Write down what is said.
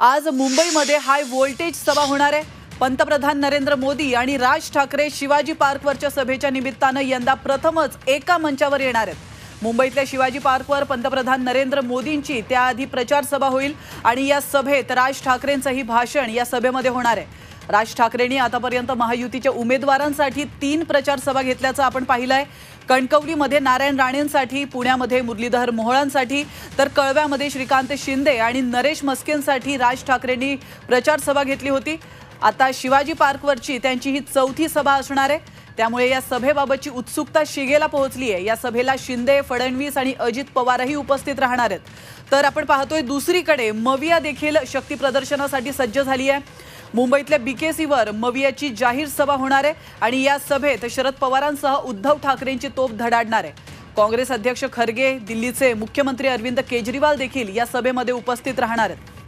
आज मुंबईमध्ये high voltage सभा होणार आहे. पंतप्रधान नरेंद्र मोदी आणि राज ठाकरे शिवाजी पार्कवरच्या सभेच्या निमित्तानं यंदा प्रथमच एका मंचावर येणार आहेत. मुंबईतल्या शिवाजी पार्कवर पंतप्रधान नरेंद्र मोदींची त्याआधी प्रचार सभा होईल आणि या सभेत राज ठाकरेंचंही भाषण या सभेमध्ये होणार आहे. राज ठाकरेंनी आतापर्यंत महायुतीच्या उमेदवारांसाठी तीन प्रचार सभा घेतल्याचं आपण पाहिलं आहे कणकवलीमध्ये नारायण राणेंसाठी पुण्यामध्ये मुरलीधर मोहळांसाठी तर कळव्यामध्ये श्रीकांत शिंदे आणि नरेश मस्केंसाठी राज ठाकरेंनी प्रचार सभा घेतली होती. आता शिवाजी पार्कवरची त्यांची ही चौथी सभा असणार आहे. त्यामुळे या सभेबाबतची उत्सुकता शिगेला पोहोचली आहे. या सभेला शिंदे फडणवीस आणि अजित पवारही उपस्थित राहणार आहेत. तर आपण पाहतोय दुसरीकडे मविया देखील शक्ती प्रदर्शनासाठी सज्ज झाली आहे. मुंबईतल्या बीकेसीवर मवियाची जाहीर सभा होणार आहे आणि या सभेत शरद पवारांसह उद्धव ठाकरेंची तोफ धडाडणार आहे. काँग्रेस अध्यक्ष खरगे दिल्लीचे मुख्यमंत्री अरविंद केजरीवाल देखील या सभेमध्ये उपस्थित राहणार आहेत.